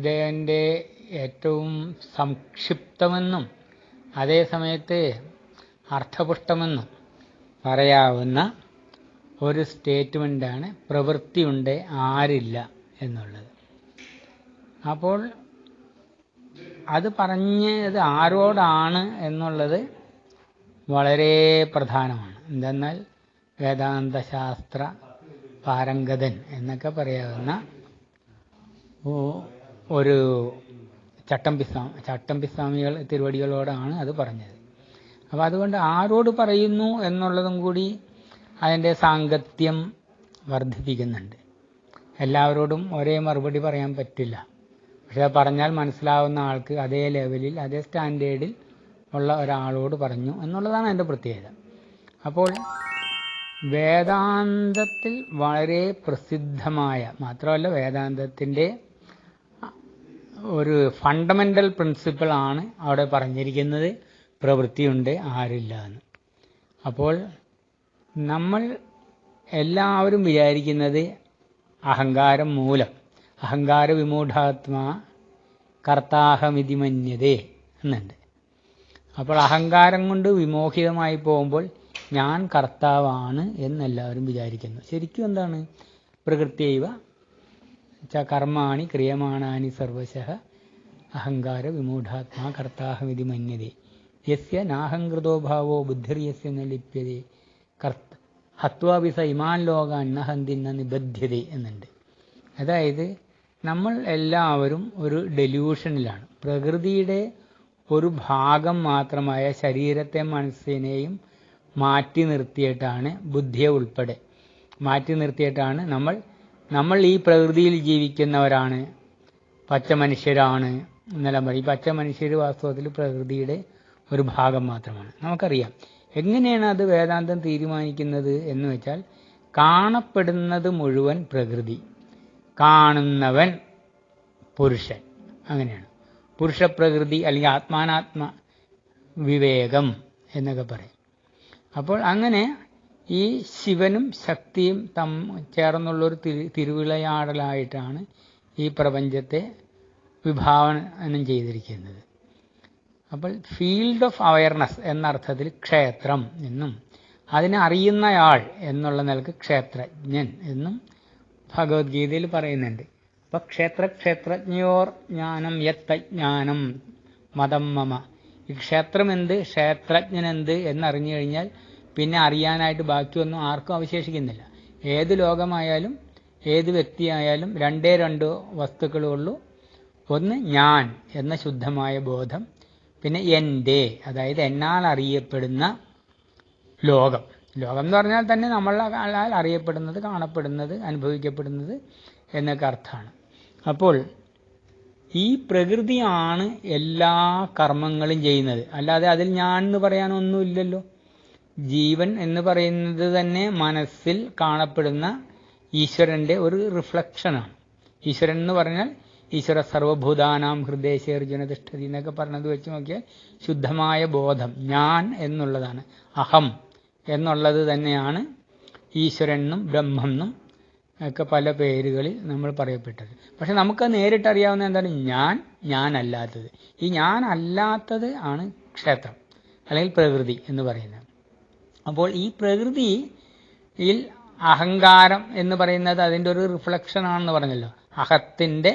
ഗുരുദേവന്റെ ഏറ്റവും സംക്ഷിപ്തമെന്നും അതേ സമയത്ത് അർത്ഥപുഷ്ടമെന്നും പറയാവുന്ന ഒരു സ്റ്റേറ്റ്മെന്റാണ് പ്രവൃത്തിയുണ്ട് ആരില്ല എന്നുള്ളത്. അപ്പോൾ അത് പറഞ്ഞത് ആരോടാണ് എന്നുള്ളത് വളരെ പ്രധാനമാണ്. എന്തെന്നാൽ വേദാന്തശാസ്ത്ര പാരംഗതൻ എന്നൊക്കെ പറയാവുന്ന ഒരു ചട്ടമ്പിസ്വാ ചട്ടമ്പിസ്വാമികൾ തിരുവടികളോടാണ് അത് പറഞ്ഞത്. അപ്പോൾ അതുകൊണ്ട് ആരോട് പറയുന്നു എന്നുള്ളതും കൂടി അതിന്റെ സാങ്കത്യം വർദ്ധിപ്പിക്കുന്നുണ്ട്. എല്ലാവരോടും ഒരേ മറുപടി പറയാൻ പറ്റില്ല. പക്ഷെ പറഞ്ഞാൽ മനസ്സിലാവുന്ന ആൾക്ക് അതേ ലെവലിൽ അതേ സ്റ്റാൻഡേർഡിൽ ഉള്ള ഒരാളോട് പറഞ്ഞു എന്നുള്ളതാണ് അതിന്റെ പ്രത്യേകത. അപ്പോൾ വേദാന്തത്തിൽ വളരെ പ്രസിദ്ധമായ മാത്രമല്ല വേദാന്തത്തിന്റെ ഒരു ഫണ്ടമെന്റൽ പ്രിൻസിപ്പിളാണ് അവിടെ പറഞ്ഞിരിക്കുന്നത്. പ്രവൃത്തിയുണ്ട് ആരില്ല എന്ന്. അപ്പോൾ നമ്മൾ എല്ലാവരും വിചാരിക്കുന്നത് അഹങ്കാരം മൂലം. അഹങ്കാര വിമൂഢാത്മാ കർത്താഹമിതി മന്യതേ എന്നുണ്ട്. അപ്പോൾ അഹങ്കാരം കൊണ്ട് വിമോഹിതമായി പോകുമ്പോൾ ഞാൻ കർത്താവാണ് എന്നെല്ലാവരും വിചാരിക്കുന്നു. ശരിക്കും എന്താണ്? പ്രകൃത്യൈവ ച കർമാണി ക്രിയമാണാനി സർവശഃ അഹങ്കാര വിമൂഢാത്മാ കർത്താഹമിതി മന്യതേ. യസ്യ നാഹംകൃതോ ഭാവോ ബുദ്ധിർയസ്യ ന ലിപ്യതേ. കർത്ത ഹത്വാവിസ ഇമാൻ ലോകാൻ ന നിബദ്ധ്യത നിബദ്ധ്യതേ എന്നുണ്ട്. അതായത് നമ്മൾ എല്ലാവരും ഒരു ഡെല്യൂഷനിലാണ് പ്രകൃതിയുടെ ഒരു ഭാഗം മാത്രമായ ശരീരത്തെ മനസ്സിനെയും മാറ്റി നിർത്തിയിട്ടാണ് ബുദ്ധിയെ ഉൾപ്പെടെ. മാറ്റി നിർത്തിയിട്ടാണ് നമ്മൾ നമ്മൾ ഈ പ്രകൃതിയിൽ ജീവിക്കുന്നവരാണ്. പച്ച മനുഷ്യരാണ് എന്നെല്ലാം പറയും പച്ച മനുഷ്യർ വാസ്തവത്തിൽ പ്രകൃതിയുടെ ഒരു ഭാഗം മാത്രമാണ്. നമുക്കറിയാം. എങ്ങനെയാണ് അത് വേദാന്തം തീരുമാനിക്കുന്നത് എന്ന് വെച്ചാൽ കാണപ്പെടുന്നത് മുഴുവൻ പ്രകൃതി. കാണുന്നവൻ പുരുഷൻ. അങ്ങനെയാണ്. പുരുഷപ്രകൃതി അല്ലെങ്കിൽ ആത്മാനാത്മ വിവേകം എന്നൊക്കെ പറയും. അപ്പോൾ അങ്ങനെ ഈ ശിവനും ശക്തിയും തം ചേർന്നുള്ളൊരു തിരു തിരുവിളയാടലായിട്ടാണ് ഈ പ്രപഞ്ചത്തെ വിഭാവനം ചെയ്തിരിക്കുന്നത്. അപ്പോൾ ഫീൽഡ് ഓഫ് അവയർനെസ് എന്ന അർത്ഥത്തിൽ ക്ഷേത്രം എന്നും അതിനെ അറിയുന്നയാൾ എന്നുള്ള നിലയ്ക്ക് ക്ഷേത്രജ്ഞൻ എന്നും ഭഗവത്ഗീതയിൽ പറയുന്നുണ്ട്. അപ്പോൾ ക്ഷേത്ര ക്ഷേത്രജ്ഞയോർ ജ്ഞാനം യത്തജ്ഞാനം മതം മമ. ഈ ക്ഷേത്രം എന്ത് ക്ഷേത്രജ്ഞൻ എന്ത് എന്നറിഞ്ഞു കഴിഞ്ഞാൽ പിന്നെ അറിയാനായിട്ട് ബാക്കിയൊന്നും ആർക്കും അവശേഷിക്കുന്നില്ല. ഏത് ലോകമായാലും ഏത് വ്യക്തിയായാലും രണ്ടേ രണ്ട് വസ്തുക്കളേ ഉള്ളൂ. ഒന്ന് ഞാൻ എന്ന ശുദ്ധമായ ബോധം പിന്നെ എന്റെ അതായത് എന്നാൽ അറിയപ്പെടുന്ന ലോകം. ലോകം എന്ന് പറഞ്ഞാൽ തന്നെ നമ്മളാൽ അറിയപ്പെടുന്നത് കാണപ്പെടുന്നത് അനുഭവിക്കപ്പെടുന്നത് എന്നൊക്കെ അർത്ഥമാണ് അപ്പോൾ ഈ പ്രകൃതിയാണ് എല്ലാ കർമ്മങ്ങളും ചെയ്യുന്നത്. അല്ലാതെ അതിൽ ഞാൻ എന്ന് പറയാനൊന്നുമില്ലല്ലോ. ജീവൻ എന്ന് പറയുന്നത് തന്നെ മനസ്സിൽ കാണപ്പെടുന്ന ഈശ്വരന്റെ ഒരു റിഫ്ലക്ഷനാണ് ഈശ്വരൻ എന്ന് പറഞ്ഞാൽ ഈശ്വര സർവഭൂതാനാം ഹൃദയശേർജുന തിഷ്ഠതി എന്നൊക്കെ പറഞ്ഞത് വെച്ച് നോക്കിയാൽ ശുദ്ധമായ ബോധം ഞാൻ എന്നുള്ളതാണ്. അഹം എന്നുള്ളത് തന്നെയാണ് ഈശ്വരനും ബ്രഹ്മെന്നും ഒക്കെ പല പേരുകളിൽ നമ്മൾ പറയപ്പെട്ടത്. പക്ഷെ നമുക്ക് നേരിട്ടറിയാവുന്ന എന്താണ്? ഞാൻ ഞാൻ അല്ലാത്തത് ഈ ഞാൻ അല്ലാത്തത് ആണ് ക്ഷേത്രം അല്ലെങ്കിൽ പ്രകൃതി എന്ന് പറയുന്നത്. അപ്പോൾ ഈ പ്രകൃതിയിൽ അഹങ്കാരം എന്ന് പറയുന്നത് അതിന്റെ ഒരു റിഫ്ലക്ഷൻ ആണെന്ന് പറഞ്ഞല്ലോ. അഹത്തിന്റെ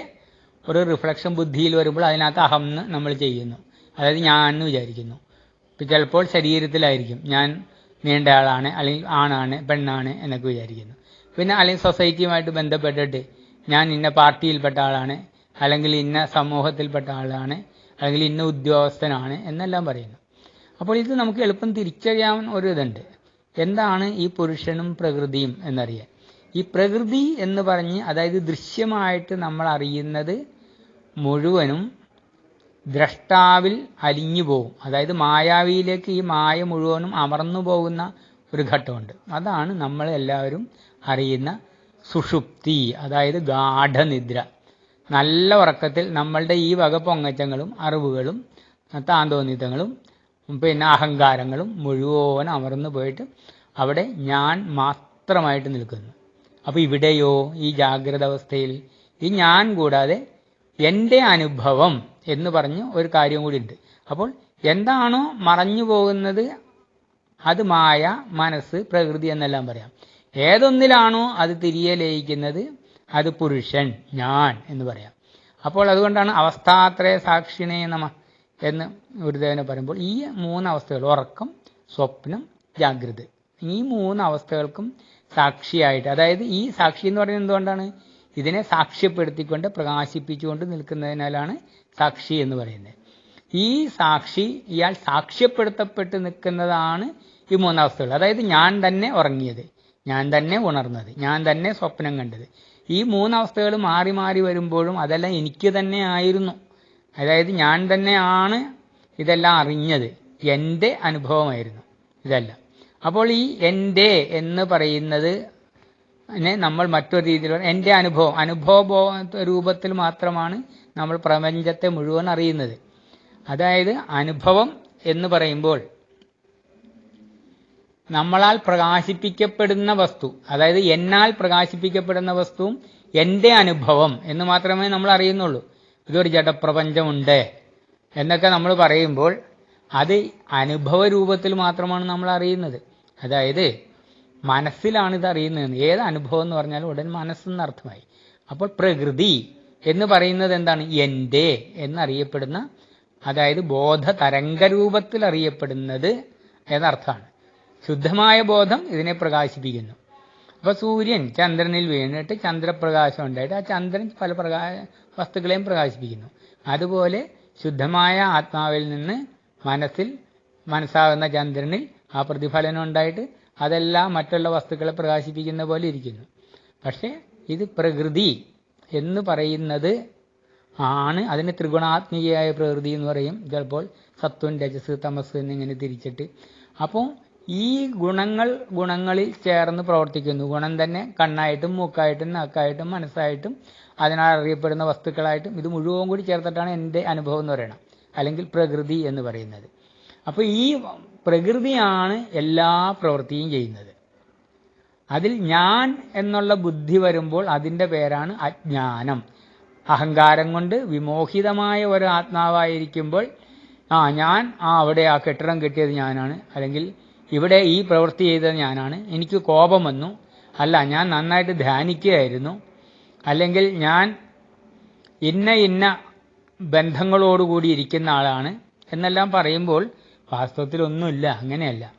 ഒരു റിഫ്ലക്ഷൻ ബുദ്ധിയിൽ വരുമ്പോൾ അതിനകത്ത് അഹം നമ്മൾ ചെയ്യുന്നു. അതായത് ഞാൻ എന്ന് വിചാരിക്കുന്നു. ചിലപ്പോൾ ശരീരത്തിലായിരിക്കും. ഞാൻ നീണ്ട ആളാണ് അല്ലെങ്കിൽ ആണാണ് പെണ്ണാണ് എന്നൊക്കെ വിചാരിക്കുന്നു. പിന്നെ അല്ലെങ്കിൽ സൊസൈറ്റിയുമായിട്ട് ബന്ധപ്പെട്ടിട്ട് ഞാൻ ഇന്ന പാർട്ടിയിൽപ്പെട്ട ആളാണ് അല്ലെങ്കിൽ ഇന്ന സമൂഹത്തിൽപ്പെട്ട ആളാണ് അല്ലെങ്കിൽ ഇന്ന ഉദ്യോഗസ്ഥനാണ് എന്നെല്ലാം പറയുന്നു. അപ്പോൾ ഇത് നമുക്ക് എളുപ്പം തിരിച്ചറിയാൻ ഒരു ഇതുണ്ട്. എന്താണ് ഈ പുരുഷനും പ്രകൃതിയും എന്നറിയാൻ. ഈ പ്രകൃതി എന്ന് പറഞ്ഞ് അതായത് ദൃശ്യമായിട്ട് നമ്മൾ അറിയുന്നത് മുഴുവനും ദ്രഷ്ടാവിൽ അലിഞ്ഞു പോകും. അതായത് മായാവിയിലേക്ക് ഈ മായ മുഴുവനും അമർന്നു പോകുന്ന ഒരു ഘട്ടമുണ്ട്. അതാണ് നമ്മൾ എല്ലാവരും അറിയുന്ന സുഷുപ്തി അതായത് ഗാഠനിദ്ര. നല്ല ഉറക്കത്തിൽ നമ്മളുടെ ഈ വക പൊങ്ങച്ചങ്ങളും അറിവുകളും താന്തോന്നിത്തങ്ങളും പിന്നെ അഹങ്കാരങ്ങളും മുഴുവൻ അമർന്നു പോയിട്ട് അവിടെ ഞാൻ മാത്രമായിട്ട് നിൽക്കുന്നു. അപ്പോൾ ഇവിടെയോ ഈ ജാഗ്രത അവസ്ഥയിൽ ഈ ഞാൻ കൂടാതെ എന്റെ അനുഭവം എന്ന് പറഞ്ഞ് ഒരു കാര്യം കൂടി ഉണ്ട്. അപ്പോൾ എന്താണോ മറഞ്ഞു പോകുന്നത് അത് മായ മനസ്സ് പ്രകൃതി എന്നെല്ലാം പറയാം. ഏതൊന്നിലാണോ അത് തിരികെ ലയിക്കുന്നത് അത് പുരുഷൻ ഞാൻ എന്ന് പറയാം. അപ്പോൾ അതുകൊണ്ടാണ് അവസ്ഥാത്രയ സാക്ഷിണേ നമ എന്ന് ഗുരുദേവനെ പറയുമ്പോൾ ഈ മൂന്ന് അവസ്ഥകൾ ഉറക്കം സ്വപ്നം ജാഗ്രത. ഈ മൂന്ന് അവസ്ഥകൾക്കും സാക്ഷിയായിട്ട് അതായത് ഈ സാക്ഷി എന്ന് പറയുന്നത് എന്തുകൊണ്ടാണ്? ഇതിനെ സാക്ഷ്യപ്പെടുത്തിക്കൊണ്ട് പ്രകാശിപ്പിച്ചുകൊണ്ട് നിൽക്കുന്നതിനാലാണ് സാക്ഷി എന്ന് പറയുന്നത്. ഈ സാക്ഷി ഇയാൾ സാക്ഷ്യപ്പെടുത്തപ്പെട്ട് നിൽക്കുന്നതാണ് ഈ മൂന്നവസ്ഥകൾ. അതായത് ഞാൻ തന്നെ ഉറങ്ങിയത് ഞാൻ തന്നെ ഉണർന്നത് ഞാൻ തന്നെ സ്വപ്നം കണ്ടത്. ഈ മൂന്നവസ്ഥകൾ മാറി മാറി വരുമ്പോഴും അതെല്ലാം എനിക്ക് തന്നെ ആയിരുന്നു. അതായത് ഞാൻ തന്നെയാണ് ഇതെല്ലാം അറിഞ്ഞത്. എന്റെ അനുഭവമായിരുന്നു ഇതെല്ലാം. അപ്പോൾ ഈ എന്റെ എന്ന് പറയുന്നത് നമ്മൾ മറ്റൊരു രീതിയിൽ എന്റെ അനുഭവം അനുഭവബോ രൂപത്തിൽ മാത്രമാണ് നമ്മൾ പ്രപഞ്ചത്തെ മുഴുവൻ അറിയുന്നത്. അതായത് അനുഭവം എന്ന് പറയുമ്പോൾ നമ്മളാൽ പ്രകാശിപ്പിക്കപ്പെടുന്ന വസ്തു അതായത് എന്നാൽ പ്രകാശിപ്പിക്കപ്പെടുന്ന വസ്തുവും എന്റെ അനുഭവം എന്ന് മാത്രമേ നമ്മൾ അറിയുന്നുള്ളൂ. ഇതൊരു ജഡപ്രപഞ്ചമുണ്ട്. എന്നൊക്കെ നമ്മൾ പറയുമ്പോൾ അത് അനുഭവ രൂപത്തിൽ മാത്രമാണ് നമ്മൾ അറിയുന്നത്. അതായത് മനസ്സിലാണ് ഇത് അറിയുന്നത്. ഏത് അനുഭവം എന്ന് പറഞ്ഞാലും ഉടൻ മനസ്സെന്ന് അർത്ഥമായി. അപ്പോൾ പ്രകൃതി എന്ന് പറയുന്നത് എന്താണ്? എന്റെ എന്നറിയപ്പെടുന്ന അതായത് ബോധ തരംഗ രൂപത്തിൽ അറിയപ്പെടുന്നത് എന്നർത്ഥമാണ്. ശുദ്ധമായ ബോധം ഇതിനെ പ്രകാശിപ്പിക്കുന്നു. അപ്പൊ സൂര്യൻ ചന്ദ്രനിൽ വീണിട്ട് ചന്ദ്രപ്രകാശം ഉണ്ടായിട്ട് ആ ചന്ദ്രൻ പല പ്രകാ വസ്തുക്കളെയും പ്രകാശിപ്പിക്കുന്നു. അതുപോലെ ശുദ്ധമായ ആത്മാവിൽ നിന്ന് മനസ്സിൽ മനസ്സാകുന്ന ചന്ദ്രനിൽ ആ പ്രതിഫലനം ഉണ്ടായിട്ട് അതെല്ലാം മറ്റുള്ള വസ്തുക്കളെ പ്രകാശിപ്പിക്കുന്ന പോലെ ഇരിക്കുന്നു. പക്ഷേ ഇത് പ്രകൃതി എന്ന് പറയുന്നത് ആണ്. അതിന് ത്രിഗുണാത്മീയായ പ്രകൃതി എന്ന് പറയും. ചിലപ്പോൾ സത്വം രജസ് തമസ് എന്നിങ്ങനെ തിരിച്ചിട്ട്. അപ്പോൾ ഈ ഗുണങ്ങൾ ഗുണങ്ങളിൽ ചേർന്ന് പ്രവർത്തിക്കുന്നു. ഗുണം തന്നെ കണ്ണായിട്ടും മൂക്കായിട്ടും നാക്കായിട്ടും മനസ്സായിട്ടും അതിനാൽ അറിയപ്പെടുന്ന വസ്തുക്കളായിട്ടും ഇത് മുഴുവൻ കൂടി ചേർത്തിട്ടാണ് എന്റെ അനുഭവം എന്ന് പറയണം അല്ലെങ്കിൽ പ്രകൃതി എന്ന് പറയുന്നത്. അപ്പോൾ ഈ പ്രകൃതിയാണ് എല്ലാ പ്രവൃത്തിയും ചെയ്യുന്നത്. അതിൽ ഞാൻ എന്നുള്ള ബുദ്ധി വരുമ്പോൾ അതിന്റെ പേരാണ് അജ്ഞാനം. അഹങ്കാരം കൊണ്ട് വിമോഹിതമായ ഒരു ആത്മാവായിരിക്കുമ്പോൾ ആ ഞാൻ ആ അവിടെ ആ കെട്ടിടം കെട്ടിയത് ഞാനാണ്. അല്ലെങ്കിൽ ഇവിടെ ഈ പ്രവൃത്തി ചെയ്ത ഞാനാണ്. എനിക്ക് കോപം വന്നു. അല്ല ഞാൻ നന്നായിട്ട് ധ്യാനിക്കുകയായിരുന്നു. അല്ലെങ്കിൽ ഞാൻ ഇന്ന ഇന്ന ബന്ധങ്ങളോടുകൂടി ഇരിക്കുന്ന ആളാണ് എന്നെല്ലാം പറയുമ്പോൾ വാസ്തവത്തിൽ ഒന്നുമില്ല അങ്ങനെയല്ല.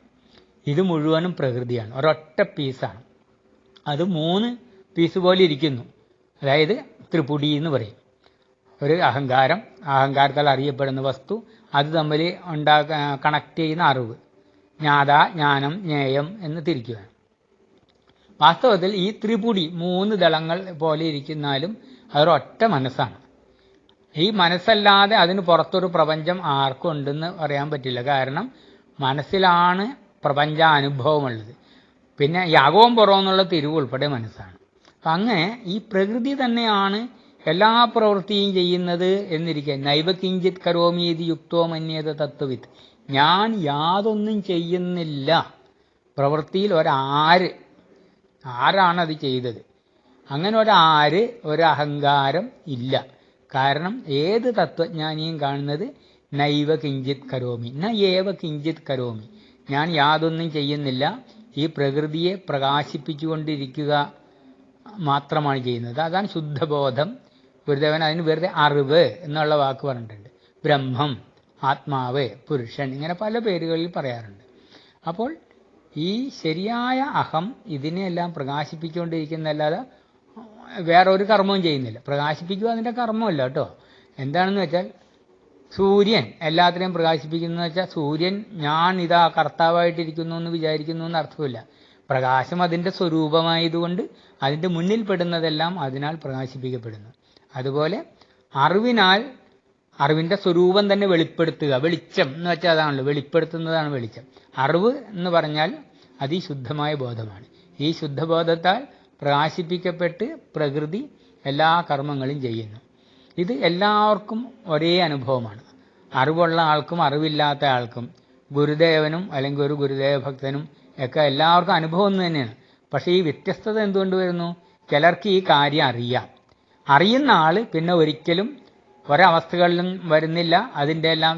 ഇത് മുഴുവനും പ്രകൃതിയാണ്. ഒരൊറ്റ പീസാണ്. അത് മൂന്ന് പീസ് പോലെ ഇരിക്കുന്നു. അതായത് ത്രിപുടി എന്ന് പറയും. ഒരു അഹങ്കാരം അഹങ്കാരത്താൽ അറിയപ്പെടുന്ന വസ്തു അത് തമ്മിൽ ഉണ്ടാക്ക കണക്ട് ചെയ്യുന്ന അറിവ്. ജ്ഞാത ജ്ഞാനം ജ്ഞേയം എന്ന് തിരിക്കുക. വാസ്തവത്തിൽ ഈ ത്രിപുടി മൂന്ന് ദളങ്ങൾ പോലെ ഇരിക്കുന്നാലും അതൊരൊറ്റ മനസ്സാണ്. ഈ മനസ്സല്ലാതെ അതിന് പുറത്തൊരു പ്രപഞ്ചം ആർക്കും ഉണ്ടെന്ന് പറയാൻ പറ്റില്ല. കാരണം മനസ്സിലാണ് പ്രപഞ്ചാനുഭവമുള്ളത്. പിന്നെ യാഗവും പുറവും എന്നുള്ള തിരിവ് ഉൾപ്പെടെ മനസ്സാണ്. അപ്പം അങ്ങനെ ഈ പ്രകൃതി തന്നെയാണ് എല്ലാ പ്രവൃത്തിയും ചെയ്യുന്നത് എന്നിരിക്കെ. നൈവ കിഞ്ചിത് കരോമീതി യുക്തോ മന്യേത തത്വവിത്ത് ഞാൻ യാതൊന്നും ചെയ്യുന്നില്ല. പ്രവൃത്തിയിൽ ഒരാര് ആരാണ് അത് ചെയ്തത്? അങ്ങനെ ഒരാര് ഒരഹങ്കാരം ഇല്ല. കാരണം ഏത് തത്വജ്ഞാനിയും കാണുന്നത് നൈവ കിഞ്ചിത് കരോമി. ന ഏവ കിഞ്ചിത് കരോമി. ഞാൻ യാതൊന്നും ചെയ്യുന്നില്ല. ഈ പ്രകൃതിയെ പ്രകാശിപ്പിച്ചുകൊണ്ടിരിക്കുക മാത്രമാണ് ചെയ്യുന്നത്. അതാണ് ശുദ്ധബോധം. ഗുരുദേവൻ അതിന് വെറുതെ അറിവ് എന്നുള്ള വാക്ക് പറഞ്ഞിട്ടുണ്ട്. ബ്രഹ്മം. ആത്മാവ് പുരുഷൻ ഇങ്ങനെ പല പേരുകളിൽ പറയാറുണ്ട്. അപ്പോൾ ഈ ശരിയായ അഹം ഇതിനെയെല്ലാം പ്രകാശിപ്പിച്ചുകൊണ്ടിരിക്കുന്നല്ലാതെ വേറെ ഒരു കർമ്മവും ചെയ്യുന്നില്ല. പ്രകാശിപ്പിക്കുക അതിന്റെ കർമ്മമല്ല കേട്ടോ. എന്താണെന്ന് വെച്ചാൽ സൂര്യൻ എല്ലാത്തിനെയും പ്രകാശിപ്പിക്കുന്നു വെച്ചാൽ സൂര്യൻ ഞാൻ ഇതാ കർത്താവായിട്ടിരിക്കുന്നു എന്ന് വിചാരിക്കുന്നു എന്ന് അർത്ഥമില്ല. പ്രകാശം അതിന്റെ സ്വരൂപമായതുകൊണ്ട് അതിന്റെ മുന്നിൽ പെടുന്നതെല്ലാം അതിനാൽ പ്രകാശിപ്പിക്കപ്പെടുന്നു. അതുപോലെ അറിവിനാൽ അറിവിന്റെ സ്വരൂപം തന്നെ വെളിപ്പെടുത്തുക. വെളിച്ചം എന്ന് വെച്ചാൽ അതാണല്ലോ വെളിപ്പെടുത്തുന്നതാണ് വെളിച്ചം. അറിവ് എന്ന് പറഞ്ഞാൽ അതിശുദ്ധമായ ബോധമാണ്. ഈ ശുദ്ധബോധത്താൽ പ്രകാശിപ്പിക്കപ്പെട്ട് പ്രകൃതി എല്ലാ കർമ്മങ്ങളും ചെയ്യുന്നു. ഇത് എല്ലാവർക്കും ഒരേ അനുഭവമാണ്. അറിവുള്ള ആൾക്കും അറിവില്ലാത്ത ആൾക്കും ഗുരുദേവനും അല്ലെങ്കിൽ ഒരു ഗുരുദേവ ഭക്തനും ഒക്കെ എല്ലാവർക്കും അനുഭവം ഒന്ന് തന്നെയാണ്. പക്ഷേ ഈ വ്യത്യസ്തത എന്തുകൊണ്ട് വരുന്നു? ചിലർക്ക് ഈ കാര്യം അറിയാം. അറിയുന്ന ആൾ പിന്നെ ഒരിക്കലും ഒരവസ്ഥകളിലും വരുന്നില്ല. അതിന്റെ എല്ലാം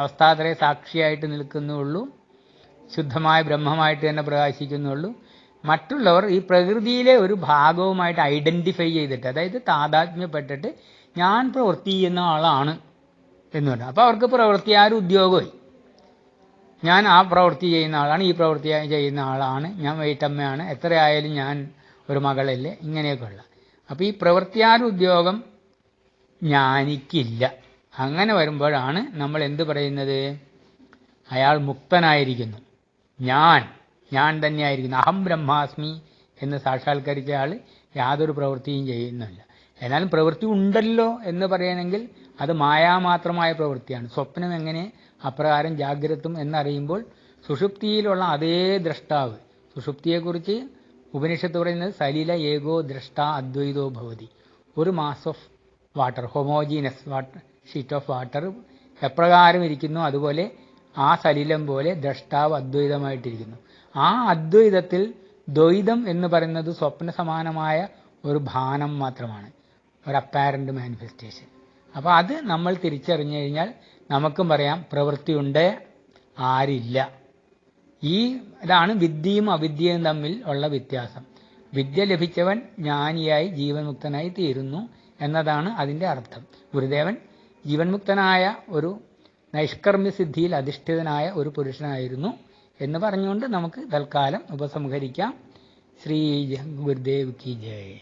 അവസ്ഥാതരെ സാക്ഷിയായിട്ട് നിൽക്കുന്നുള്ളൂ. ശുദ്ധമായ ബ്രഹ്മമായിട്ട് തന്നെ പ്രകാശിക്കുന്നുള്ളൂ. മറ്റുള്ളവർ ഈ പ്രകൃതിയിലെ ഒരു ഭാഗവുമായിട്ട് ഐഡന്റിഫൈ ചെയ്തിട്ട് അതായത് താതാത്മ്യപ്പെട്ടിട്ട് ഞാൻ പ്രവൃത്തി ചെയ്യുന്ന ആളാണ് എന്ന് പറഞ്ഞു. അപ്പോൾ അവർക്ക് പ്രവൃത്തി ആ ഒരു ഉദ്യോഗമായി. ഞാൻ ആ പ്രവൃത്തി ചെയ്യുന്ന ആളാണ് ഈ പ്രവൃത്തി ചെയ്യുന്ന ആളാണ് ഞാൻ വൈറ്റമ്മയാണ് എത്രയായാലും ഞാൻ ഒരു മകളല്ലേ ഇങ്ങനെയൊക്കെയുള്ള. അപ്പോൾ ഈ പ്രവൃത്തിയാർ ഉദ്യോഗം ജ്ഞാനിക്കില്ല. അങ്ങനെ വരുമ്പോഴാണ് നമ്മൾ എന്ത് പറയുന്നത്? അയാൾ മുക്തനായിരിക്കുന്നു. ഞാൻ ഞാൻ തന്നെയായിരിക്കുന്നു. അഹം ബ്രഹ്മാസ്മി എന്ന് സാക്ഷാത്കരിച്ച ആൾ യാതൊരു പ്രവൃത്തിയും ചെയ്യുന്നില്ല. എന്നാലും പ്രവൃത്തി ഉണ്ടല്ലോ എന്ന് പറയണമെങ്കിൽ അത് മായാമാത്രമായ പ്രവൃത്തിയാണ്. സ്വപ്നം എങ്ങനെ? അപ്രകാരം ജാഗ്രതും എന്നറിയുമ്പോൾ സുഷുപ്തിയിലുള്ള അതേ ദ്രഷ്ടാവ്. സുഷുപ്തിയെക്കുറിച്ച് ഉപനിഷത്ത് പറയുന്നത് സലില ഏകോ ദ്രഷ്ട അദ്വൈതോ ഭവതി. ഒരു mass of water homogeneous water sheet of water എപ്രകാരം ഇരിക്കുന്നു? അതുപോലെ ആ സലിലം പോലെ ദ്രഷ്ടാവ് അദ്വൈതമായിട്ടിരിക്കുന്നു ആ അദ്വൈതത്തിൽ ദ്വൈതം എന്ന് പറയുന്നത് സ്വപ്ന സമാനമായ ഒരു ഭാനം മാത്രമാണ്. ഒരു അപ്പാരന്റ് മാനിഫെസ്റ്റേഷൻ അപ്പോൾ അത് നമ്മൾ തിരിച്ചറിഞ്ഞു കഴിഞ്ഞാൽ നമുക്കും പറയാം പ്രവൃത്തിയുണ്ട് ആരില്ല. ഈ ഇതാണ് വിദ്യയും അവിദ്യയും തമ്മിൽ ഉള്ള വ്യത്യാസം. വിദ്യ ലഭിച്ചവൻ ജ്ഞാനിയായി ജീവൻമുക്തനായി തീരുന്നു. എന്നതാണ് അതിന്റെ അർത്ഥം. ഗുരുദേവൻ ജീവൻമുക്തനായ ഒരു നൈഷ്കർമ്മ്യസിദ്ധിയിൽ അധിഷ്ഠിതനായ ഒരു പുരുഷനായിരുന്നു എന്ന് പറഞ്ഞുകൊണ്ട് നമുക്ക് തൽക്കാലം ഉപസംഹരിക്കാം. ശ്രീ ഗുരുദേവ് കി ജയ്.